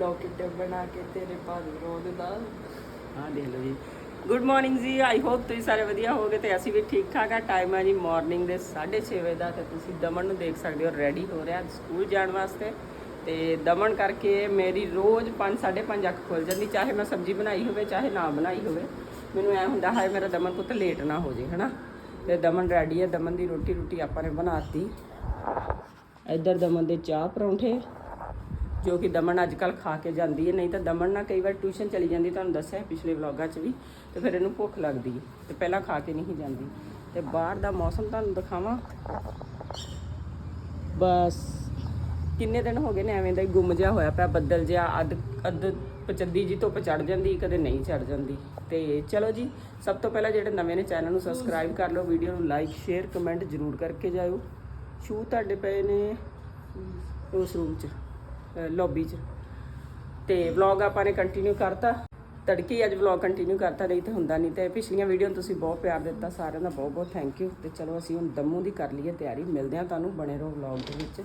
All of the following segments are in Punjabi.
ਲੋਕੇਟ ਬਣਾ ਕੇ ਤੇਰੇ ਭਾਰੂ ਰੋਦ ਦਾ। ਹਾਂ ਦੇਖ ਲਓ ਜੀ। ਗੁੱਡ ਮਾਰਨਿੰਗ ਜੀ ਆਈ ਹੋਪ ਤੁਸੀਂ ਸਾਰੇ ਵਧੀਆ ਹੋਗੇ ਤੇ ਅਸੀਂ ਵੀ ਠੀਕ ਠਾਕ ਆ। ਟਾਈਮ ਹੈ ਜੀ ਮਾਰਨਿੰਗ ਦੇ 6:30 ਵਜੇ ਦਾ ਤੇ ਤੁਸੀਂ ਦਮਨ ਨੂੰ ਦੇਖ ਸਕਦੇ ਹੋ ਰੈਡੀ ਹੋ ਰਿਹਾ ਸਕੂਲ ਜਾਣ ਵਾਸਤੇ। ਤੇ ਦਮਨ ਕਰਕੇ ਮੇਰੀ ਰੋਜ਼ 5 5:30 ਅੱਖ ਖੁੱਲ ਜਾਂਦੀ ਚਾਹੇ ਮੈਂ ਸਬਜ਼ੀ ਬਣਾਈ ਹੋਵੇ ਚਾਹੇ ਨਾ ਬਣਾਈ ਹੋਵੇ। ਮੈਨੂੰ ਐ ਹੁੰਦਾ ਹੈ ਮੇਰਾ ਦਮਨ ਪੁੱਤ ਲੇਟ ਨਾ ਹੋ ਜੇ ਹਨਾ? ਤੇ ਦਮਨ ਰੈਡੀ ਹੈ ਦਮਨ ਦੀ ਰੋਟੀ ਰੋਟੀ ਆਪਾਂ ਨੇ ਬਣਾਤੀ। ਇੱਧਰ ਦਮਨ ਦੇ ਚਾਹ ਪਰੌਂਠੇ। ਜੋ ਕਿ ਦਮਨ ਅੱਜ ਕੱਲ ਖਾ ਕੇ ਜਾਂਦੀ ਹੈ, ਨਹੀਂ ਤਾਂ ਦਮਨ ਨਾ ਕਈ ਵਾਰ ਟਿਊਸ਼ਨ ਚਲੀ ਜਾਂਦੀ ਤੁਹਾਨੂੰ ਦੱਸਿਆ ਪਿਛਲੇ ਵਲੌਗਾਂ 'ਚ ਵੀ, ਤੇ ਫਿਰ ਇਹਨੂੰ ਭੁੱਖ ਲੱਗਦੀ ਹੈ, ਤੇ ਪਹਿਲਾਂ ਖਾ ਕੇ ਨਹੀਂ ਜਾਂਦੀ। ਤੇ ਬਾਹਰ ਦਾ ਮੌਸਮ ਤੁਹਾਨੂੰ ਦਿਖਾਵਾਂ। ਬਸ, ਕਿੰਨੇ ਦਿਨ ਹੋ ਗਏ ਨੇ ਐਵੇਂ ਦਾ ਹੀ ਗੁੰਮ ਜਿਹਾ ਹੋਇਆ ਪਿਆ, ਬੱਦਲ ਜਿਹਾ, ਅੱਧ ਅੱਧ ਪਚੱਦੀ ਜੀ ਧੁੱਪ ਚੜ ਜਾਂਦੀ, ਕਦੇ ਨਹੀਂ ਚੜ ਜਾਂਦੀ। ਤੇ ਚਲੋ ਜੀ, ਸਭ ਤੋਂ ਪਹਿਲਾਂ ਜਿਹੜੇ ਨਵੇਂ ਨੇ ਚੈਨਲ ਨੂੰ ਸਬਸਕ੍ਰਾਈਬ ਕਰ ਲਓ, ਵੀਡੀਓ ਨੂੰ ਲਾਈਕ, ਸ਼ੇਅਰ, ਕਮੈਂਟ ਜ਼ਰੂਰ ਕਰਕੇ ਜਾਇਓ। ਸ਼ੂ ਤੁਹਾਡੇ ਪਏ ਨੇ ਉਸ ਰੂਮ 'ਚ। ਲੌਬੀ 'ਚ। ਤੇ ਵਲੌਗ ਆਪਾਂ ਨੇ ਕੰਟੀਨਿਊ ਕਰਤਾ। ਤੜਕੇ ਅੱਜ ਵਲੌਗ ਕੰਟੀਨਿਊ ਕਰਤਾ ਨਹੀਂ ਤੇ ਹੁੰਦਾ ਨਹੀਂ। ਤੇ ਪਿਛਲੀਆਂ ਵੀਡੀਓ ਨੂੰ ਤੁਸੀਂ ਬਹੁਤ ਪਿਆਰ ਦਿੱਤਾ ਸਾਰਿਆਂ ਦਾ ਬਹੁਤ ਬਹੁਤ ਥੈਂਕ ਯੂ ਤੇ ਚਲੋ ਅਸੀਂ ਹੁਣ ਦਮੂ ਦੀ ਕਰ ਲਈਏ ਤਿਆਰੀ। ਮਿਲਦੇ ਹਾਂ ਤੁਹਾਨੂੰ ਬਣੇ ਰਹੋ ਵਲੌਗ ਦੇ ਵਿੱਚ।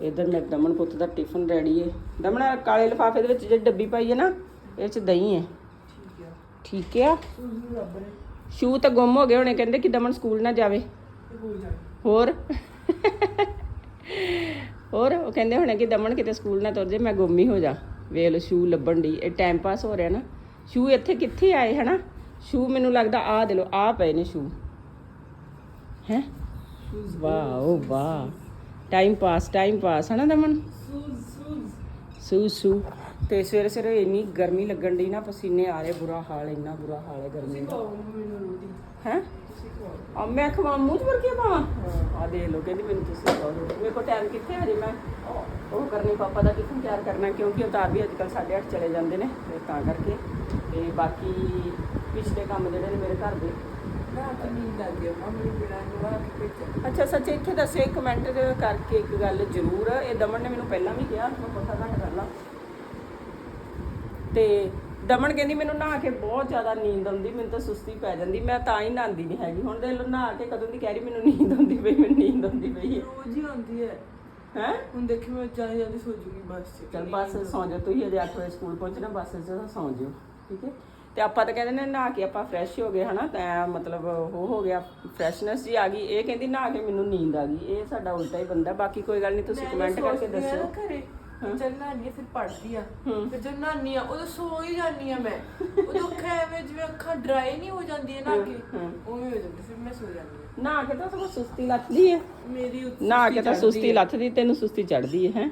ਇਧਰ ਮੇਰੇ ਦਮਨ ਪੁੱਤ ਦਾ ਟਿਫਨ ਰੈਡੀ ਹੈ ਦਮਨ ਕਾਲੇ ਲਿਫਾਫੇ ਦੇ ਵਿੱਚ ਜਿਹੜੀ ਡੱਬੀ ਪਾਈ ਹੈ ਨਾ ਇਹ ਚ ਦਹੀਂ ਹੈ ਠੀਕ ਹੈ ਸ਼ੂ ਤਾਂ ਗੁੰਮ ਹੋ ਗਏ ਹੋਣੇ ਕਹਿੰਦੇ ਕਿ ਦਮਨ ਸਕੂਲ ਨਾ ਜਾਵੇ। ਹੋਰ? ਹੋਰ ਉਹ ਕਹਿੰਦੇ ਹੋਣੇ ਕਿ ਦਮਨ ਕਿਤੇ ਸਕੂਲ ਨਾ ਤੁਰ ਜੇ ਮੈਂ ਗੁੰਮ ਹੀ ਹੋ ਜਾ। ਵੇਖ ਸ਼ੂ ਲੱਭਣ ਦੀ ਇਹ ਟਾਈਮ ਪਾਸ ਹੋ ਰਿਹਾ ਨਾ। ਸ਼ੂ ਇੱਥੇ ਕਿੱਥੇ ਆਏ ਹਨਾ? ਸ਼ੂ ਮੈਨੂੰ ਲੱਗਦਾ ਆ ਦੇ ਲੋ ਆ ਪਏ ਨੇ ਸ਼ੂ। ਹੈ? ਵਾਓ ਵਾਹ। ਟਾਈਮ ਪਾਸ ਟਾਈਮ ਪਾਸ ਹਨਾ ਦਮਨ? ਸੂ ਸੂ। ਤੇ ਸਵੇਰੇ ਸਵੇਰੇ ਇੰਨੀ ਗਰਮੀ ਲੱਗਣ ਦੀ ਨਾ ਪਸੀਨੇ ਆ ਰਹੇ ਬੁਰਾ ਹਾਲ ਇੰਨਾ ਬੁਰਾ ਹਾਲ ਹੈ ਗਰਮੀ ਦਾ। ਹੈ? ਆ ਮੈਂ ਖਵਾ ਮੂੰਹ ਵਰ ਕੇ ਪਾਵਾਂ? ਦੇ ਲੋ ਕਹਿੰਦੀ ਮੈਨੂੰ ਤੁਸੀਂ ਕਹੋ ਮੇਰੇ ਕੋਲ ਟਾਈਮ ਕਿੱਥੇ ਹਜੇ ਮੈਂ? ਉਹ ਕਰਨੀ ਪਾਪਾ ਦਾ ਟਿਫਨ ਤਿਆਰ ਕਰਨਾ ਕਿਉਂਕਿ ਉਤਾਰ ਵੀ ਅੱਜਕੱਲ 8:30 ਚਲੇ ਜਾਂਦੇ ਨੇ ਤੇ ਤਾਂ ਕਰਕੇ। ਤੇ ਬਾਕੀ ਪਿਛਲੇ ਕੰਮ ਜਿਹੜੇ ਨੇ ਮੇਰੇ ਘਰ ਦੇ। ਅੱਛਾ ਸੱਚ ਇੱਥੇ ਦੱਸਿਓ ਇੱਕ ਕਮੈਂਟ ਕਰਕੇ ਇੱਕ ਗੱਲ ਜ਼ਰੂਰ। ਇਹ ਦਮਨ ਨੇ ਮੈਨੂੰ ਪਹਿਲਾਂ ਵੀ ਕਿਹਾ ਮੈਂ ਪਤਾ ਘੱਟ ਕਰ ਲਾਂ। ਤੇ ਦਮਨ ਕਹਿੰਦੀ ਮੈਨੂੰ ਨਹਾ ਕੇ ਬਹੁਤ ਜ਼ਿਆਦਾ ਨੀਂਦ ਆਉਂਦੀ ਮੈਨੂੰ ਤਾਂ ਸੁਸਤੀ ਪੈ ਜਾਂਦੀ ਮੈਂ ਤਾਂ ਹੀ ਨਹਾਉਂਦੀ ਨਹੀਂ ਹੈਗੀ। ਹੁਣ ਦੇਖ ਲਓ ਨਹਾ ਕੇ ਕਦੋਂ ਦੀ ਕਹਿ ਰਹੀ ਮੈਨੂੰ ਨੀਂਦ ਆਉਂਦੀ ਪਈ ਮੈਨੂੰ ਨੀਂਦ ਆਉਂਦੀ ਪਈ ਹੈ। ਰੋਜ਼ ਹੀ ਆਉਂਦੀ ਹੈ। ਹੈ? ਹੁਣ ਦੇਖੀ ਮੈਂ ਚਾਹ ਜਾਂਦੀ ਸੋ ਜੂਗੀ ਬਸ ਚ। ਚਲ ਬੱਸ ਸੌਂ ਜਾਓ ਤੁਸੀਂ ਅਜੇ 8 ਵਜੇ ਸਕੂਲ ਪਹੁੰਚਣਾ ਬੱਸ 'ਚ ਸੌਂ ਜਾਓ ਠੀਕ ਹੈ? ਤੇ ਆਪਾਂ ਤਾਂ ਕਹਿੰਦੇ ਨੇ ਨਹਾ ਕੇ ਆਪਾਂ ਫਰੈਸ਼ ਹੋ ਗਏ ਹਨਾ? ਤਾਂ ਮਤਲਬ ਉਹ ਹੋ ਗਿਆ ਫਰੈਸ਼ਨੈਸ ਜੀ ਆ ਗਈ। ਇਹ ਕਹਿੰਦੀ ਨਹਾ ਕੇ ਮੈਨੂੰ ਨੀਂਦ ਆ ਗਈ। ਇਹ ਸਾਡਾ ਉਲਟਾ ਹੀ ਬੰਦਾ ਬਾਕੀ ਕੋਈ ਗੱਲ ਨਹੀਂ ਤੁਸੀਂ ਕਮੈਂਟ ਕਰਕੇ ਘਰੇ ਚੱਲ ਨਾਨੀ ਫਿਰ ਪੜਦੀ ਆ। ਫਿਰ ਜਦ ਨਾਨੀ ਆ ਉਦੋਂ ਸੋ ਹੀ ਜਾਂਦੀ ਆ ਮੈਂ। ਉਦੋਂ ਅੱਖਾਂ ਐਵੇਂ ਜਿਵੇਂ ਅੱਖਾਂ ਡਰਾਈ ਨਹੀਂ ਹੋ ਜਾਂਦੀਆਂ ਨਾ ਕਿ। ਉਵੇਂ ਹੋ ਜਾਂਦੀ ਫਿਰ ਮੈਂ ਸੋ ਜਾਂਦੀ ਆ। ਨਹਾ ਕੇ ਤਾਂ ਸਗੋਂ ਸੁਸਤੀ ਲੱਥਦੀ ਹੈ ਮੇਰੀ ਉੱਤੇ ਨਹਾ ਕੇ ਤਾਂ ਸੁਸਤੀ ਲੱਥਦੀ ਤੈਨੂੰ ਸੁਸਤੀ ਚੜਦੀ ਹੈ? ਹੈ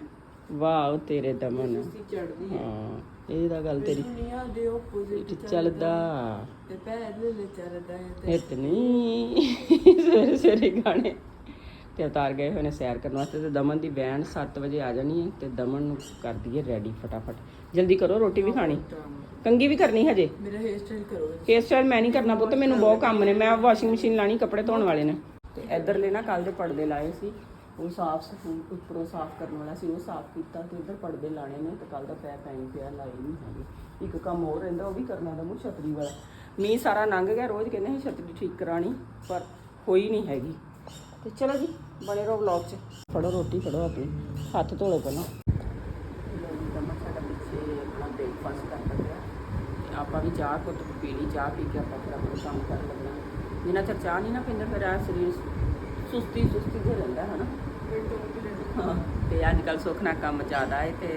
ਵਾਓ ਤੇਰੇ ਦਮਨ। ਸੁਸਤੀ ਚੜਦੀ ਹੈ ਹਾਂ ਇਹ ਤਾਂ ਗੱਲ ਤੇਰੀ ਦੁਨੀਆ ਦੇ opposite ਚੱਲਦਾ। ਤੇ ਪਹਿਲੇ ਲੈ ਚੱਲਦਾ ਹੈ ਤੇ ਇਤਨੀ ਸਵੇਰੇ ਸਵੇਰੇ ਗਾਣੇ। ਤੇ ਉਤਾਰ ਗਏ ਹੋਏ ਨੇ ਸੈਰ ਕਰਨ ਵਾਸਤੇ ਤੇ ਦਮਨ ਦੀ ਵੈਨ 7 ਵਜੇ ਆ ਜਾਣੀ ਹੈ ਤੇ ਦਮਨ ਨੂੰ ਕਰ ਦਈਏ ਰੈਡੀ ਫਟਾਫਟ। ਜਲਦੀ ਕਰੋ ਰੋਟੀ ਵੀ ਖਾਣੀ। ਕੰਗੀ ਵੀ ਕਰਨੀ ਹਜੇ? ਮੇਰਾ ਹੇਅਰ ਸਟਾਈਲ ਕਰੋ ਹੇਅਰ ਸਟਾਈਲ ਮੈਂ ਨਹੀਂ ਕਰਨਾ ਪੁੱਤ ਮੈਨੂੰ ਬਹੁਤ ਕੰਮ ਨੇ। ਮੈਂ ਵਾਸ਼ਿੰਗ ਮਸ਼ੀਨ ਲਾਣੀ ਕੱਪੜੇ ਧੋਣ ਵਾਲੇ ਨੇ। ਤੇ ਇੱਧਰ ਲੈ ਨਾ ਕੱਲ ਦੇ ਪਰਦੇ ਲਾਏ ਸੀ। ਉਹ ਸਾਫ਼ ਸਫੂਈ ਉੱਪਰੋਂ ਸਾਫ਼ ਕਰਨ ਵਾਲਾ ਸੀ ਉਹ ਸਾਫ਼ ਕੀਤਾ ਤੇ ਇੱਧਰ ਪਰਦੇ ਲਾਣੇ ਨੇ ਤੇ ਕੱਲ ਦਾ ਪੈ ਪੈਣ ਪਿਆ ਲਾਏ ਨਹੀਂ ਹੈਗੇ। ਇੱਕ ਕੰਮ ਹੋਰ ਰਹਿੰਦਾ ਉਹ ਵੀ ਕਰਨਾ ਦਾ ਮੂੰਹ ਛਤਰੀ ਵਾਲਾ। ਮੀਂਹ ਸਾਰਾ ਲੰਘ ਗਿਆ ਰੋਜ਼ ਕਹਿੰਦੇ ਸੀ ਛਤਰੀ ਠੀਕ ਕਰਾਣੀ ਪਰ ਹੋਈ ਨਹੀਂ ਹੈਗੀ। ਤੇ ਚਲੋ ਜੀ ਬਣੇ ਰਹੋ ਵਲੌਗ 'ਚ। ਫੜੋ ਰੋਟੀ, ਫੜੋ ਆਪਣੀ। ਹੱਥ ਧੋ ਲਓ ਪਹਿਲਾਂ। ਲਓ ਸਾਡਾ ਪਿੱਛੇ ਆਪਣਾ ਬ੍ਰੇਕਫਾਸਟ ਕਰ ਲਿਆ ਤੇ ਆਪਾਂ ਵੀ ਚਾਹ ਕੁੱਟ ਪੀਣੀ ਚਾਹ ਪੀ ਕੇ ਆਪਾਂ ਫਿਰ ਆਪਣਾ ਕੰਮ ਕਰਨ ਲੱਗਣਾ ਜਿੰਨਾ ਚਿਰ ਚਾਹ ਨਹੀਂ ਨਾ ਪੀਂਦੇ, ਫਿਰ ਆ ਸਰੀਰ ਸੁਸਤੀ ਸੁਸਤੀ ਜਿਹਾ ਰਹਿੰਦਾ ਹੈ ਨਾ ਹਾਂ, ਤੇ ਅੱਜ ਕੱਲ ਸੁੱਖ ਨਾਲ ਕੰਮ ਜ਼ਿਆਦਾ ਹੈ ਤੇ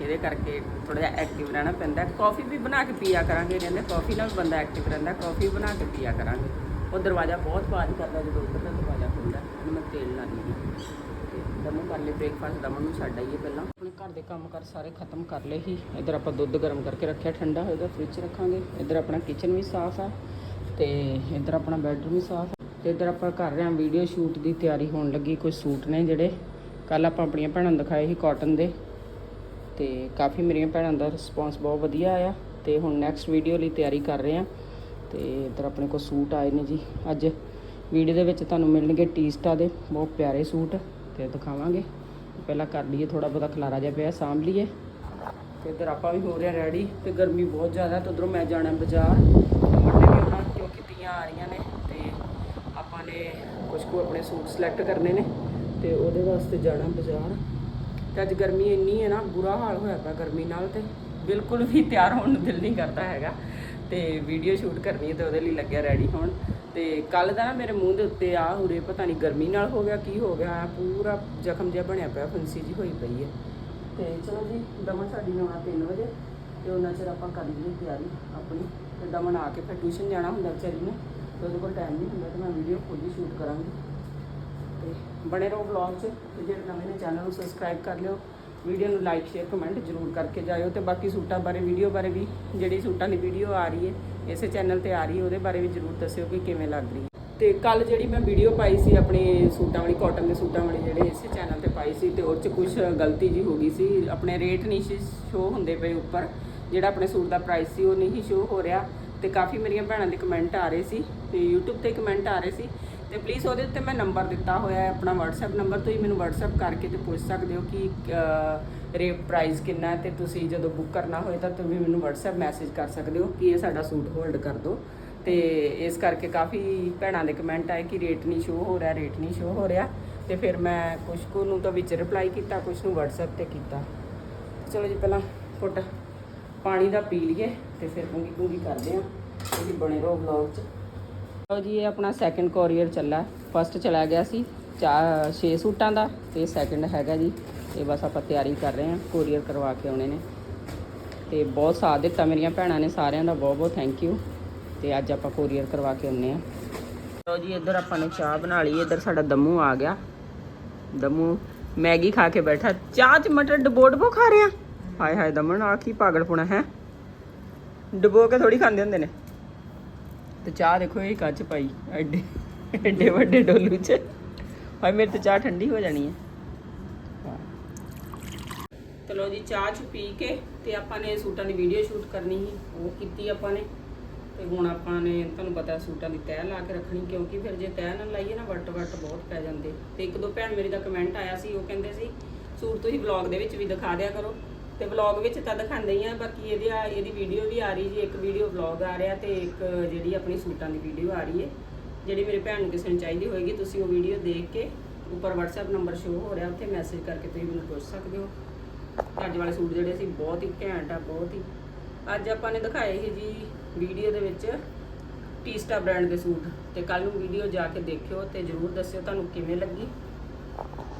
ਇਹਦੇ ਕਰਕੇ ਥੋੜਾ ਜਿਹਾ ਐਕਟਿਵ ਰਹਿਣਾ ਪੈਂਦਾ। ਕਾਫੀ ਵੀ ਬਣਾ ਕੇ ਪੀਆ ਕਰਾਂਗੇ ਕਹਿੰਦੇ ਕਾਫੀ ਨਾਲ ਬੰਦਾ ਐਕਟਿਵ ਰਹਿੰਦਾ ਕਾਫੀ ਬਣਾ ਕੇ ਪੀਆ ਕਰਾਂਗੇ। ਉਹ ਦਰਵਾਜ਼ਾ ਬਹੁਤ ਬਾਜ਼ ਕਰਦਾ ਜਦੋਂ ਉੱਧਰ ਦਾ ਦਰਵਾਜ਼ਾ ਖੁੱਲਦਾ ਉਹਨੂੰ ਮੈਂ ਤੇਲ ਲਾ ਲਈ ਤੇ ਦਮਨ ਕਰ ਲਈ ਬ੍ਰੇਕਫਾਸਟ ਦਮਨ ਨੂੰ ਛੱਡ ਆਈਏ ਪਹਿਲਾਂ। ਆਪਣੇ ਘਰ ਦੇ ਕੰਮ ਕਰ ਸਾਰੇ ਖਤਮ ਕਰ ਲਏ ਸੀ ਇੱਧਰ ਆਪਾਂ ਦੁੱਧ ਗਰਮ ਕਰਕੇ ਰੱਖਿਆ ਠੰਡਾ। ਹੋਏਗਾ ਫ੍ਰਿਜ ਰੱਖਾਂਗੇ। ਇੱਧਰ ਆਪਣਾ ਕਿਚਨ ਵੀ ਸਾਫ਼ ਆ। ਤੇ ਇੱਧਰ ਆਪਣਾ ਬੈਡਰੂਮ ਵੀ ਸਾਫ਼ ਆ। ਤੇ ਇੱਧਰ ਆਪਾਂ ਕਰ ਰਹੇ ਹਾਂ ਵੀਡੀਓ ਸ਼ੂਟ ਦੀ ਤਿਆਰੀ। ਹੋਣ ਲੱਗੀ ਕੁਝ ਸੂਟ ਨੇ ਜਿਹੜੇ। ਕੱਲ ਆਪਾਂ ਆਪਣੀਆਂ ਭੈਣਾਂ ਨੂੰ ਦਿਖਾਏ ਸੀ ਕਾਟਨ ਦੇ। ਤੇ ਕਾਫੀ ਮੇਰੀਆਂ ਭੈਣਾਂ ਦਾ ਰਿਸਪੌਂਸ ਬਹੁਤ ਵਧੀਆ ਆਇਆ। ਤੇ ਹੁਣ ਨੈਕਸਟ ਵੀਡੀਓ ਲਈ ਤਿਆਰੀ ਕਰ ਰਹੇ ਹਾਂ। ਤੇ ਇੱਧਰ ਆਪਣੇ ਕੋਲ ਸੂਟ ਆਏ ਨੇ ਜੀ ਅੱਜ। ਵੀਡੀਓ ਦੇ ਵਿੱਚ ਤੁਹਾਨੂੰ ਮਿਲਣਗੇ ਟੀਸਟਾ ਦੇ, ਬਹੁਤ ਪਿਆਰੇ ਸੂਟ, ਤੇ ਦਿਖਾਵਾਂਗੇ। ਪਹਿਲਾਂ ਕਰ ਲਈਏ ਥੋੜਾ ਬਹੁਤਾ ਖਲਾਰਾ ਜਿਹਾ ਪਿਆ, ਸਾਂਭ ਲਈਏ। ਤੇ ਇੱਧਰ ਆਪਾਂ ਵੀ ਹੋ ਰਹੇ ਰੈਡੀ ਤੇ ਗਰਮੀ ਬਹੁਤ ਜ਼ਿਆਦਾ ਤੇ ਉਧਰੋਂ ਮੈਂ ਜਾਣਾ ਬਾਜ਼ਾਰ। ਮੰਡੇ ਵੀ ਆਉਣਾ ਕਿਉਂਕਿ ਤੀਆਂ ਆ ਰਹੀਆਂ ਨੇ, ਤੇ ਆਪਾਂ ਨੇ ਕੁਝ ਕੁ ਆਪਣੇ ਸੂਟ ਸਿਲੈਕਟ ਕਰਨੇ ਨੇ, ਤੇ ਉਹਦੇ ਵਾਸਤੇ ਜਾਣਾ ਬਾਜ਼ਾਰ। ਤੇ ਅੱਜ ਗਰਮੀ ਇੰਨੀ ਹੈ ਨਾ, ਬੁਰਾ ਹਾਲ ਹੋਇਆ ਪਿਆ ਗਰਮੀ ਨਾਲ ਤੇ, ਬਿਲਕੁਲ ਵੀ ਤਿਆਰ ਹੋਣ ਨੂੰ ਦਿਲ ਨਹੀਂ ਕਰਦਾ ਹੈਗਾ। ਤੇ ਵੀਡੀਓ ਸ਼ੂਟ ਕਰਨੀ ਹੈ ਤੇ ਉਹਦੇ ਲਈ ਲੱਗਿਆ ਰੈਡੀ ਹੋਣ। ਤੇ ਕੱਲ ਦਾ ਨਾ ਮੇਰੇ ਮੂੰਹ ਦੇ ਉੱਤੇ ਆ ਉਰੇ ਪਤਾ ਨਹੀਂ ਗਰਮੀ ਨਾਲ ਹੋ ਗਿਆ, ਕੀ ਹੋ ਗਿਆ ਪੂਰਾ ਜ਼ਖਮ ਜਿਹਾ ਬਣਿਆ ਪਿਆ, ਫੁੰਸੀ ਜੀ ਹੋਈ ਪਈ ਹੈ ਤੇ ਚਲੋ ਜੀ, ਦਮਨ ਸਾਡੀ ਨੇ ਆਉਣਾ 3 ਵਜੇ, ਤੇ ਉਹਨਾਂ ਚਿਰ ਆਪਾਂ ਕਰ ਲਈਏ ਤਿਆਰੀ ਆਪਣੀ। ਤੇ ਦਮਨ ਆ ਕੇ ਫਿਰ ਟਿਊਸ਼ਨ ਜਾਣਾ ਹੁੰਦਾ ਵਿਚਾਰੀ ਨੂੰ, ਤੇ ਉਹਦੇ ਕੋਲ ਟਾਈਮ ਨਹੀਂ ਹੁੰਦਾ ਤੇ ਮੈਂ ਵੀਡੀਓ ਖੁਦ ਹੀ ਸ਼ੂਟ ਕਰਾਂਗੀ। ਤੇ ਬਣੇ ਰਹੋ ਵਲੌਗ 'ਚ, ਤੇ ਜਿਹੜੇ ਨਵੇਂ ਨੇ ਚੈਨਲ ਨੂੰ ਸਬਸਕ੍ਰਾਈਬ ਕਰ ਲਿਓ। ਵੀਡੀਓ ਨੂੰ ਲਾਈਕ ਸ਼ੇਅਰ ਕਮੈਂਟ ਜ਼ਰੂਰ ਕਰਕੇ ਜਾਇਓ ਤੇ ਬਾਕੀ ਸੂਟਾਂ ਬਾਰੇ ਵੀਡੀਓ ਬਾਰੇ ਵੀ ਜਿਹੜੀ ਸੂਟਾਂ ਦੀ ਵੀਡੀਓ ਆ ਰਹੀ ਹੈ, ਇਸੇ ਚੈਨਲ ਤੇ ਆ ਰਹੀ ਹੈ, ਉਹਦੇ ਬਾਰੇ ਵੀ ਜ਼ਰੂਰ ਦੱਸਿਓ ਕਿ ਕਿਵੇਂ ਲੱਗ ਰਹੀ ਹੈ। ਤੇ ਕੱਲ ਜਿਹੜੀ ਮੈਂ ਵੀਡੀਓ ਪਾਈ ਸੀ ਆਪਣੇ ਸੂਟਾਂ ਵਾਲੀ ਕਾਟਨ ਦੇ ਸੂਟਾਂ ਵਾਲੀ ਜਿਹੜੇ ਇਸੇ ਚੈਨਲ ਤੇ ਪਾਈ ਸੀ ਤੇ ਉਹ 'ਚ ਕੁਝ ਗਲਤੀ ਜੀ ਹੋ ਗਈ ਸੀ। ਆਪਣੇ ਰੇਟ ਨਹੀਂ ਸੀ ਸ਼ੋ ਹੁੰਦੇ ਪਏ ਉੱਪਰ, ਜਿਹੜਾ ਆਪਣੇ ਸੂਟ ਦਾ ਪ੍ਰਾਈਸ ਸੀ ਉਹ ਨਹੀਂ ਸ਼ੋ ਹੋ ਰਿਹਾ ਤੇ ਕਾਫੀ ਮੇਰੀਆਂ ਭੈਣਾਂ ਦੇ ਕਮੈਂਟ ਆ ਰਹੇ ਸੀ ਤੇ YouTube ਤੇ ਕਮੈਂਟ ਆ ਰਹੇ ਸੀ ਤੇ ਪਲੀਜ਼ ਉਹਦੇ ਉੱਤੇ ਮੈਂ ਨੰਬਰ ਦਿੱਤਾ ਹੋਇਆ ਹੈ, ਆਪਣਾ WhatsApp ਨੰਬਰ ਤੋਂ ਹੀ ਮੈਨੂੰ WhatsApp ਕਰਕੇ ਤੇ ਪੁੱਛ ਸਕਦੇ ਹੋ ਕਿ ਰੇਟ ਪ੍ਰਾਈਸ ਕਿੰਨਾ ਹੈ ਤੇ ਤੁਸੀਂ ਜਦੋਂ ਬੁੱਕ ਕਰਨਾ ਹੋਏ ਤਾਂ ਤੁਸੀਂ ਮੈਨੂੰ WhatsApp ਮੈਸੇਜ ਕਰ ਸਕਦੇ ਹੋ ਕਿ ਇਹ ਸਾਡਾ ਸੂਟ ਹੋਲਡ ਕਰ ਦਿਓ। ਤੇ ਇਸ ਕਰਕੇ ਕਾਫੀ ਭੈਣਾਂ ਦੇ ਕਮੈਂਟ ਆਏ ਕਿ ਰੇਟ ਨਹੀਂ ਸ਼ੋ ਹੋ ਰਿਹਾ ਰੇਟ ਨਹੀਂ ਸ਼ੋ ਹੋ ਰਿਹਾ। ਤੇ ਫਿਰ ਮੈਂ ਕੁਝ ਕੁ ਨੂੰ ਤਾਂ ਵਿੱਚ ਰਿਪਲਾਈ ਕੀਤਾ ਕੁਝ ਨੂੰ WhatsApp ਤੇ ਕੀਤਾ। ਚਲੋ ਜੀ, ਪਹਿਲਾਂ ਫੁੱਟ ਪਾਣੀ ਦਾ ਪੀ ਲਈਏ ਤੇ ਫਿਰ ਕੁੰਗੀ ਕੁੰਗੀ ਕਰਦੇ ਆ ਤੁਸੀਂ ਬਣੇ ਰਹੋ ਵਲੌਗ 'ਚ। ਲਓ ਜੀ, ਇਹ ਆਪਣਾ ਸੈਕੰਡ ਕੋਰੀਅਰ ਚੱਲਾ। ਫਸਟ ਚਲਾ ਗਿਆ ਸੀ ਚਾ 6 ਸੂਟਾਂ ਦਾ ਤੇ ਸੈਕੰਡ ਹੈਗਾ ਜੀ। ਇਹ ਬਸ ਆਪਾਂ ਤਿਆਰੀ ਕਰ ਰਹੇ ਹਾਂ ਕੋਰੀਅਰ ਕਰਵਾ ਕੇ ਆਉਣੇ ਨੇ। ਤੇ ਬਹੁਤ ਸਾਥ ਦਿੱਤਾ ਮੇਰੀਆਂ ਭੈਣਾਂ ਨੇ ਸਾਰਿਆਂ ਦਾ, ਬਹੁਤ ਬਹੁਤ ਥੈਂਕ ਯੂ ਤੇ ਅੱਜ ਆਪਾਂ ਕੋਰੀਅਰ ਕਰਵਾ ਕੇ ਆਉਨੇ ਆ ਲਓ ਜੀ, ਇੱਧਰ ਆਪਾਂ ਨੇ ਚਾਹ ਬਣਾ ਲਈ, ਇੱਧਰ ਸਾਡਾ ਦਮੂ ਆ ਗਿਆ। ਦਮੂ ਮੈਗੀ ਖਾ ਕੇ ਬੈਠਾ। ਚਾਹ ਚ ਮਟਰ ਡਬੋ ਡਬੋ ਖਾ ਰਿਆ ਹਾਏ ਹਾਏ ਦਮਨ ਆ ਕੀ ਪਾਗਲਪੁਣਾ ਹੈ? ਡਬੋ ਕੇ ਥੋੜੀ ਖਾਂਦੇ ਹੁੰਦੇ ਨੇ। ਤੇ ਚਾਹ ਦੇਖੋ ਇਹ ਕੱਚ ਪਾਈ, ਐਡੇ ਐਡੇ ਵੱਡੇ ਡੋਲੂ ਚ। ਹਾਏ, ਮੇਰੇ ਤੇ ਚਾਹ ਠੰਡੀ ਹੋ ਜਾਣੀ ਹੈ। ਚਲੋ ਜੀ, ਚਾਹ ਚ ਪੀ ਕੇ ਤੇ ਆਪਾਂ ਨੇ ਸੂਟਾਂ ਦੀ ਵੀਡੀਓ ਸ਼ੂਟ ਕਰਨੀ ਸੀ, ਉਹ ਕੀਤੀ ਆਪਾਂ ਨੇ। ਤੇ ਹੁਣ ਆਪਾਂ ਨੇ ਤੁਹਾਨੂੰ ਪਤਾ ਸੂਟਾਂ ਦੀ ਤੈਅ ਲਾ ਕੇ ਰੱਖਣੀ, ਕਿਉਂਕਿ ਫਿਰ ਜੇ ਤੈਅ ਨਾ ਲਾਈਏ ਨਾ ਵੱਟ ਵੱਟ ਬਹੁਤ ਪੈ ਜਾਂਦੇ। ਤੇ ਇੱਕ ਦੋ ਭੈਣ ਮੇਰੀ ਦਾ ਕਮੈਂਟ ਆਇਆ ਸੀ, ਉਹ ਕਹਿੰਦੇ ਸੀ, ਸੂਟ ਤੁਸੀਂ ਵਲੌਗ ਦੇ ਵਿੱਚ ਵੀ ਦਿਖਾ ਦਿਆ ਕਰੋ। ਤੇ ਵਲੌਗ ਵਿੱਚ ਤਾਂ ਦਿਖਾਉਂਦੇ ਹੀ ਆ, ਬਾਕੀ ਇਹਦੀ ਆ- ਇਹਦੀ ਵੀਡੀਓ ਵੀ ਆ ਰਹੀ ਜੀ, ਇੱਕ ਵੀਡੀਓ ਵਲੌਗ ਆ ਰਿਹਾ ਤੇ ਇੱਕ ਜਿਹੜੀ ਆਪਣੀ ਸੂਟਾਂ ਦੀ ਵੀਡੀਓ ਆ ਰਹੀ ਹੈ। ਜਿਹੜੀ ਮੇਰੀ ਭੈਣ ਨੂੰ ਕਿਸੇ ਨੂੰ ਚਾਹੀਦੀ ਹੋਏਗੀ, ਤੁਸੀਂ ਉਹ ਵੀਡੀਓ ਦੇਖ ਕੇ ਉੱਪਰ WhatsApp ਨੰਬਰ ਸ਼ੋ ਹੋ ਰਿਹਾ, ਉੱਥੇ ਮੈਸੇਜ ਕਰਕੇ ਤੁਸੀਂ ਮੈਨੂੰ ਪੁੱਛ ਸਕਦੇ ਹੋ। ਅੱਜ ਵਾਲੇ ਸੂਟ ਜਿਹੜੇ ਸੀ, ਬਹੁਤ ਹੀ ਘੈਂਟ ਆ, ਬਹੁਤ ਹੀ। ਅੱਜ ਆਪਾਂ ਨੇ ਦਿਖਾਏ ਸੀ ਜੀ ਵੀਡੀਓ ਦੇ ਵਿੱਚ ਟੀਸਟਾ ਬ੍ਰਾਂਡ ਦੇ ਸੂਟ। ਤੇ ਕੱਲ ਨੂੰ ਵੀਡੀਓ ਜਾ ਕੇ ਦੇਖਿਓ ਤੇ ਜਰੂਰ ਦੱਸਿਓ ਤੁਹਾਨੂੰ ਕਿਵੇਂ ਲੱਗੀ।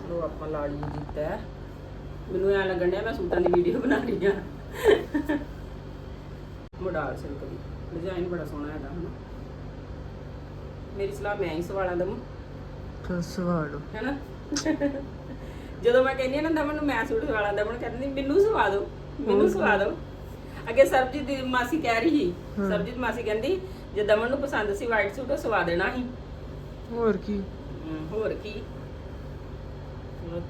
ਲੋ ਆਪਾਂ ਲਾ ਲਈ ਜੀ ਤੈਅ ਮੈਨੂੰ ਐ ਲੱਗਣ ਡਿਆ ਮੈਂ ਸੂਟਾਂ ਦੀ ਵੀਡੀਓ ਬਣਾ ਰਹੀ ਆ ਮੋਡਲ ਸਿਲਕ ਦੀ ਡਿਜ਼ਾਈਨ ਬੜਾ ਸੋਹਣਾ ਹੈਗਾ ਹਨਾ? ਮੇਰੀ ਸਲਾਹ ਮੈਂ ਹੀ ਸਵਾਲਾਂ ਦਮ ਸਵਾੜੋ ਹੈਨਾ? ਜਦੋਂ ਮੈਂ ਕਹਿੰਦੀ ਹਾਂ ਨਾ ਦਮਨ ਨੂੰ ਮੈਂ ਸੂਟ ਸਵਾਲਾਂ ਦਮਨ ਕਹਿੰਦੀ ਮੈਨੂੰ ਸਵਾ ਦਿਓ ਮੈਨੂੰ ਸਵਾ ਦਿਓ ਅੱਗੇ ਸਰਬਜੀਤ ਦੀ ਮਾਸੀ ਕਹਿ ਰਹੀ ਸੀ। ਸਰਬਜੀਤ ਮਾਸੀ ਕਹਿੰਦੀ ਜੇ ਦਮਨ ਨੂੰ ਪਸੰਦ ਸੀ ਵਾਈਟ ਸੂਟ ਉਹ ਸਵਾ ਦੇਣਾ ਸੀ। ਹੋਰ ਕੀ? ਹਮ, ਹੋਰ ਕੀ?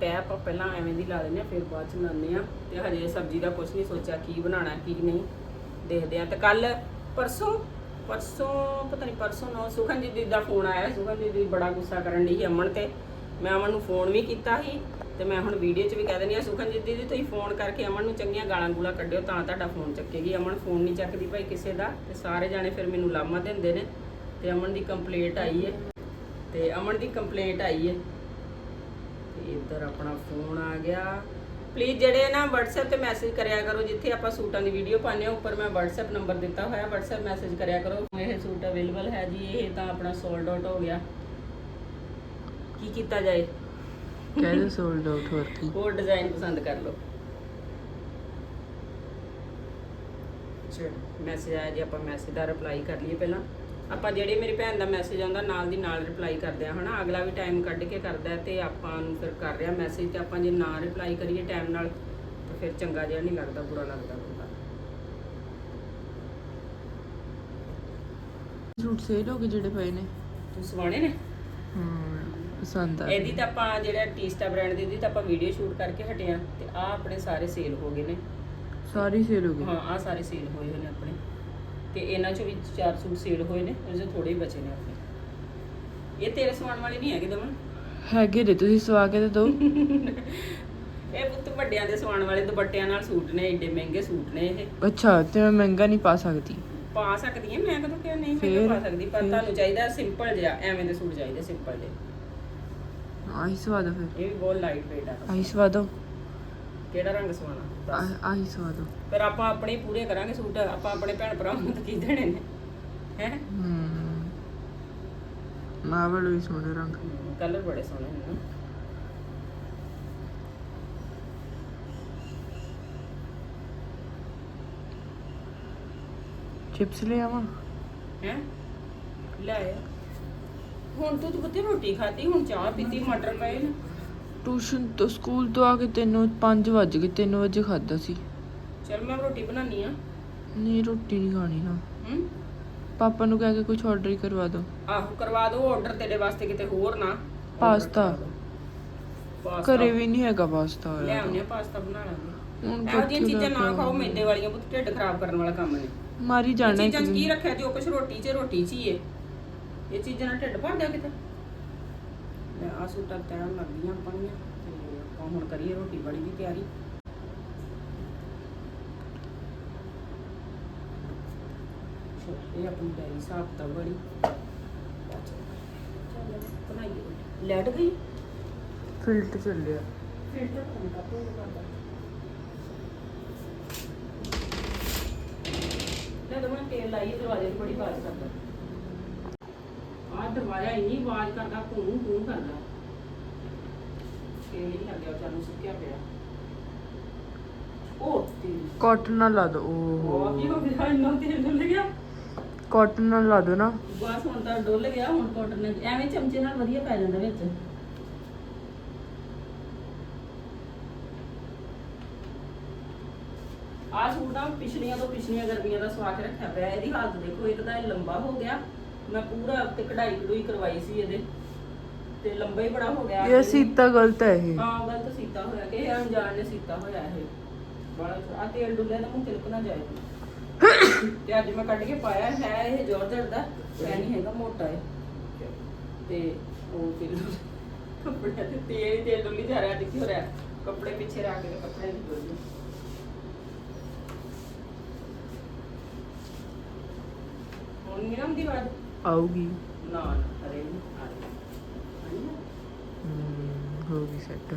ਤੈ ਆਪਾਂ ਪਹਿਲਾਂ ਐਵੇਂ ਦੀ ਲਾ ਲੈਂਦੇ ਆ ਫਿਰ ਬਾਅਦ ਚ ਲਾਉਂਦੇ ਆ ਤੇ ਹਜੇ ਸਬਜ਼ੀ ਦਾ ਕੁਝ ਨਹੀਂ ਸੋਚਿਆ ਕੀ ਬਣਾਉਣਾ, ਕੀ ਨਹੀਂ। ਦੇਖਦੇ ਆ ਤੇ ਕੱਲ ਪਰਸੋਂ ਪਰਸੋਂ, ਪਤਾ ਨਹੀਂ ਪਰਸੋਂ ਨਾ, ਸੁਖਨ ਜੀ ਦਾ ਫੋਨ ਆਇਆ ਸੁਖਨ ਜੀ ਬੜਾ ਗੁੱਸਾ ਕਰਨ ਦੀ ਅਮਨ ਤੇ। ਮੈਂ ਅਮਨ ਨੂੰ ਫੋਨ ਵੀ ਕੀਤਾ ਸੀ ਤੇ ਮੈਂ ਹੁਣ ਵੀਡੀਓ 'ਚ ਵੀ ਕਹਿ ਦਿੰਦੀ ਆ ਸੁਖਨ ਜੀ ਦੀਦੀ, ਤੁਸੀਂ ਫੋਨ ਕਰਕੇ ਅਮਨ ਨੂੰ ਚੰਗੀਆਂ ਗਾਲਾਂ ਗੂਲਾਂ ਕੱਢਿਓ ਤਾਂ ਤੁਹਾਡਾ ਫੋਨ ਚੱਕੇਗੀ। ਅਮਨ ਫੋਨ ਨਹੀਂ ਚੱਕਦੀ ਭਾਈ ਕਿਸੇ ਦਾ ਤੇ ਸਾਰੇ ਜਾਣੇ ਫਿਰ ਮੈਨੂੰ ਲਾਮਾ ਦਿੰਦੇ ਨੇ। ਤੇ ਅਮਨ ਦੀ ਕੰਪਲੇਂਟ ਆਈ ਹੈ। ਤੇ ਅਮਨ ਦੀ ਕੰਪਲੇਂਟ ਆਈ ਹੈ। ਤੇ ਇੱਧਰ ਆਪਣਾ ਫੋਨ ਆ ਗਿਆ। ਪਲੀਜ਼ ਜਿਹੜੇ ਨਾ WhatsApp ਤੇ ਮੈਸੇਜ ਕਰਿਆ ਕਰੋ ਜਿੱਥੇ ਆਪਾਂ ਸੂਟਾਂ ਦੀ ਵੀਡੀਓ ਪਾਉਂਦੇ ਹਾਂ ਉੱਪਰ ਮੈਂ WhatsApp ਨੰਬਰ ਦਿੱਤਾ ਹੋਇਆ। WhatsApp ਮੈਸੇਜ ਕਰਿਆ ਕਰੋ ਇਹ ਸੂਟ ਅਵੇਲੇਬਲ ਹੈ ਜੀ ਇਹ ਤਾਂ ਆਪਣਾ ਸੋਲਡ ਆਊਟ ਹੋ ਗਿਆ। ਕੀ ਕੀਤਾ ਜਾਏ? ਕਹਿੰਦੇ ਸੋਲਡ ਆਊਟ ਹੋਰ ਕੀ। ਹੋਰ ਡਿਜ਼ਾਈਨ ਪਸੰਦ ਕਰ ਲਓ। ਚਲ ਮੈਸੇਜ ਆਇਆ ਜੀ ਆਪਾਂ ਮੈਸੇਜ ਦਾ ਰਿਪਲਾਈ ਕਰ ਲਈਏ ਪਹਿਲਾਂ। ਆਪਾਂ ਜਿਹੜੇ ਮੇਰੀ ਭੈਣ ਦਾ ਮੈਸੇਜ ਆਉਂਦਾ ਨਾਲ ਦੀ ਨਾਲ ਰਿਪਲਾਈ ਕਰਦੇ ਆ ਹਨਾ? ਅਗਲਾ ਵੀ ਟਾਈਮ ਕੱਢ ਕੇ ਕਰਦਾ ਤੇ ਆਪਾਂ ਨੂੰ ਫਿਰ ਕਰ ਰਿਹਾ ਮੈਸੇਜ ਤੇ ਆਪਾਂ ਜੇ ਨਾ ਰਿਪਲਾਈ ਕਰੀਏ ਟਾਈਮ ਨਾਲ ਤਾਂ ਫਿਰ ਚੰਗਾ ਜਿਹਾ ਨਹੀਂ ਲੱਗਦਾ ਬੁਰਾ ਲੱਗਦਾ ਬੰਦਾ। ਸੂਟ ਸੇਲ ਹੋ ਗਏ ਜਿਹੜੇ ਪਏ ਨੇ। ਤੂੰ ਸਵਾਣੇ ਨੇ? ਹਾਂ ਪਸੰਦ ਆ ਇਹਦੀ ਤਾਂ ਆਪਾਂ ਜਿਹੜਾ ਟੀਸਟਾ ਬ੍ਰਾਂਡ ਦੀ ਇਹਦੀ ਤਾਂ ਆਪਾਂ ਵੀਡੀਓ ਸ਼ੂਟ ਕਰਕੇ ਹਟੇ ਆ ਤੇ ਆ ਆਪਣੇ ਸਾਰੇ ਸੇਲ ਹੋ ਗਏ ਨੇ। ਸਾਰੀ ਸੇਲ ਹੋ ਗਈ ਹਾਂ ਆ ਸਾਰੇ ਸੇਲ ਹੋਏ ਹੋਏ ਨੇ ਆਪਣੇ। ਤੇ ਇਹਨਾਂ ਚੋਂ ਵੀ ਚਾਰ ਸੂਟ ਸੇਲ ਹੋਏ ਨੇ ਉਹਦੇ ਥੋੜੇ ਹੀ ਬਚੇ ਨੇ ਆਪਣੇ। ਇਹ ਤੇਰੇ ਸਵਾਣ ਵਾਲੇ ਨਹੀਂ ਹੈਗੇ ਦਮਨ? ਹੈਗੇ ਦੇ ਤੁਸੀਂ ਸਵਾ ਕੇ ਤੇ ਦੋ। ਇਹ ਪੁੱਤ ਵੱਡਿਆਂ ਦੇ ਸਵਾਣ ਵਾਲੇ ਦੁਪੱਟਿਆਂ ਨਾਲ ਸੂਟ ਨੇ ਏਡੇ ਮਹਿੰਗੇ ਸੂਟ ਨੇ ਇਹ। ਅੱਛਾ ਤੇ ਮੈਂ ਮਹਿੰਗਾ ਨਹੀਂ ਪਾ ਸਕਦੀ। ਪਾ ਸਕਦੀ ਹਾਂ ਮੈਂ ਕਦੋਂ ਕਿਹਾ ਨਹੀਂ ਮੈਂ ਪਾ ਸਕਦੀ? ਪਰ ਤੁਹਾਨੂੰ ਚਾਹੀਦਾ ਸਿੰਪਲ ਜਿਹਾ ਐਵੇਂ ਦੇ ਸੂਟ ਚਾਹੀਦੇ ਸਿੰਪਲ ਜਿਹੇ। ਆਹੀ ਸਵਾ ਦੋ ਫਿਰ। ਇਹ ਵੀ ਬਹੁਤ ਲਾਈਟ weight ਆ। ਆਹੀ ਸਵਾ ਦੋ। ਕਿਹੜਾ ਰੰਗ ਸਵਾਣਾ ਆਹ- ਆਹੀ ਸਵਾਦ ਫਿਰ ਆਪਾਂ ਆਪਣੇ ਹੀ ਪੂਰੇ ਕਰਾਂਗੇ ਸੂਟ ਆਪਾਂ ਆਪਣੇ ਭੈਣ ਭਰਾਵਾਂ ਨੂੰ ਤਾਂ ਕੀ ਦੇਣੇ ਨੇ? ਹੈ? ਵੀ ਸੋਹਣੇ ਰੰਗ। ਕਲਰ ਬੜੇ ਸੋਹਣੇ ਨੇ ਨਾ। ਚਿਪਸ ਲੈ ਆਵਾਂ? ਹੈ? ਲੈ ਆ। ਹੁਣ ਤੂੰ ਤੇ ਬੁੱਤੇ ਰੋਟੀ ਖਾਧੀ ਹੁਣ ਚਾਹ ਪੀਤੀ ਮਟਰ ਪਏ ਨੇ। ਟਿਊਸ਼ਨ ਤੋਂ ਸਕੂਲ ਤੋਂ ਆ ਕੇ ਤੈਨੂੰ 5 ਵਜ ਗਏ 3 ਵਜੇ ਖਾਦਾ ਸੀ। ਚਲ ਮੈਂ ਰੋਟੀ ਬਣਾਨੀ ਆ। ਨਹੀਂ ਰੋਟੀ ਨਹੀਂ ਖਾਣੀ ਨਾ। ਹੂੰ? ਪਾਪਾ ਨੂੰ ਕਹਿ ਕੇ ਕੁਝ ਆਰਡਰ ਹੀ ਕਰਵਾ ਦਿਓ ਆਹੋ ਕਰਵਾ ਦੋ ਆਰਡਰ ਤੇਰੇ ਵਾਸਤੇ ਕਿਤੇ ਹੋਰ ਨਾ। ਪਾਸਤਾ। ਪਾਸਤਾ। ਘਰੇ ਵੀ ਨਹੀਂ ਹੈਗਾ ਪਾਸਤਾ ਲੈ ਆਉਂਦੇ ਆ ਪਾਸਤਾ ਬਣਾ ਲਾਂਗੇ। ਹੁਣ ਜਿਹੀਆਂ ਕਿੱਥੇ ਚੀਜ਼ਾਂ ਨਾ ਖਾਓ ਮੈਦੇ ਵਾਲੀਆਂ ਪੁੱਤ ਢਿੱਡ ਖਰਾਬ ਕਰਨ ਵਾਲਾ ਕੰਮ ਨੇ। ਮਾਰੀ ਜਾਣਾ ਚੀਜ਼ਾਂ ਕੀ ਰੱਖਿਆ ਜੋ ਕੁਛ ਰੋਟੀ 'ਚ ਰੋਟੀ 'ਚ ਹੀ ਏ। ਇਹ ਚੀਜ਼ਾਂ ਨਾਲ ਢਿੱਡ ਭਰ ਦਿਆ ਕਿਤੇ? ਲੈ ਆ ਸੂਟਾਂ ਤੈਨਾਂ ਲੱਗਦੀਆਂ ਆਪਣੀਆਂ ਤੇ ਆਪਾਂ ਹੁਣ ਕਰੀਏ ਰੋਟੀ ਬੜੀ ਦੀ ਤਿਆਰੀ ਚਲੋ, ਇਹ ਆਪਣੀ ਡੈਰੀ ਸਾਫ਼ ਤਾਂ ਬੜੀ ਚੱਲ ਬਣਾਈਏ। ਲੈਟ ਗਈ? ਫਿਲਟ ਚੱਲਿਆ। ਫਿਲਟਰ ਕੰਮ ਕਰਦਾ ਕਰਦਾ ਲੈ ਦਮਨ ਤੇਲ ਲਾਈ ਦਰਵਾਜ਼ੇ 'ਤੇ ਬੜੀ ਆਵਾਜ਼ ਕਰਦਾ। ਆਹ ਦਰਵਾਜ਼ਾ ਇੰਨੀ ਆਵਾਜ਼ ਕਰਦਾ ਘੂੰ ਘੂੰ ਕਰਦਾ। ਤੇਲ ਹੀ ਲੱਗਿਆ ਚਾਨੂੰ ਸੁੱਕਿਆ ਪਿਆ। ਉਹ ਤੇਲ। ਕਾਟਨ ਨਾਲ ਲਾ ਦੋ ਉਹ ਕੀ ਹੋ ਗਿਆ ਇੰਨਾ ਤੇਲ ਡੁੱਲ ਗਿਆ। ਕਾਟਨ ਨਾਲ ਲਾ ਦੋ ਨਾ। ਬਸ ਹੁਣ ਤਾਂ ਡੁੱਲ ਗਿਆ ਹੁਣ ਕਾਟਨ ਨਾਲ ਐਵੇਂ ਚਮਚੇ ਨਾਲ ਵਧੀਆ ਪੈ ਜਾਂਦਾ ਵਿੱਚ। ਆ ਸੂਟਾਂ ਪਿਛਲੀਆਂ ਤੋਂ ਪਿਛਲੀਆਂ ਗਰਮੀਆਂ ਦਾ ਸਵਾ ਕੇ ਰੱਖਿਆ ਪਿਆ। ਇਹਦੀ ਹਾਲਤ ਦੇਖੋ ਇੱਕ ਤਾਂ ਇਹ ਲੰਬਾ ਹੋ ਗਿਆ। ਮੈਂ ਪੂਰਾ ਉੱਤੇ ਕਢਾਈ ਕਢੂਈ ਕਰਵਾਈ ਸੀ ਇਹਦੇ। ਤੇ ਲੰਬਾ ਹੀ ਬੜਾ ਹੋ ਗਿਆ। ਇਹ ਸੀਤਾ ਗਲਤ ਹੈ ਇਹ। ਹਾਂ ਗਲਤ ਸੀਤਾ ਹੋਇਆ। ਕਿ ਇਹ ਅਣਜਾਣ ਨੇ ਸੀਤਾ ਹੋਇਆ ਇਹ। ਬੜਾ ਆ ਤੇਲ ਡੁੱਲਿਆ ਤਾਂ ਮੂੰਹ ਤਿਲਕ ਨਾ ਜਾਏ। ਤੇ ਅੱਜ ਮੈਂ ਕੱਢ ਕੇ ਪਾਇਆ ਹੈ ਇਹ ਦਾ ਨਹੀਂ ਹੈਗਾ ਮੋਟਾ ਹੈ ਤੇ ਉਹ ਫਿਰ ਕੱਪੜੇ ਤੇ ਤੇਲ ਤੇਲ ਡੁੱਲੀ ਜਾ ਰਿਹਾ ਹੋ ਰਿਹਾ? ਕੱਪੜੇ ਪਿੱਛੇ ਰੱਖ ਕੇ ਕੱਪੜੇ ਨਹੀਂ ਡੁੱਲਦੇ ਹੁਣ ਨਹੀਂ ਆਉਂਦੀ ਬਾਤ ਆਊਗੀ। ਨਾ ਨਾ ਅਰੇ ਨਹੀਂ ਆ ਰਹੀ। ਆ ਰਹੀ ਹੈ? ਹਮ, ਹੋ ਗਈ ਸੈੱਟ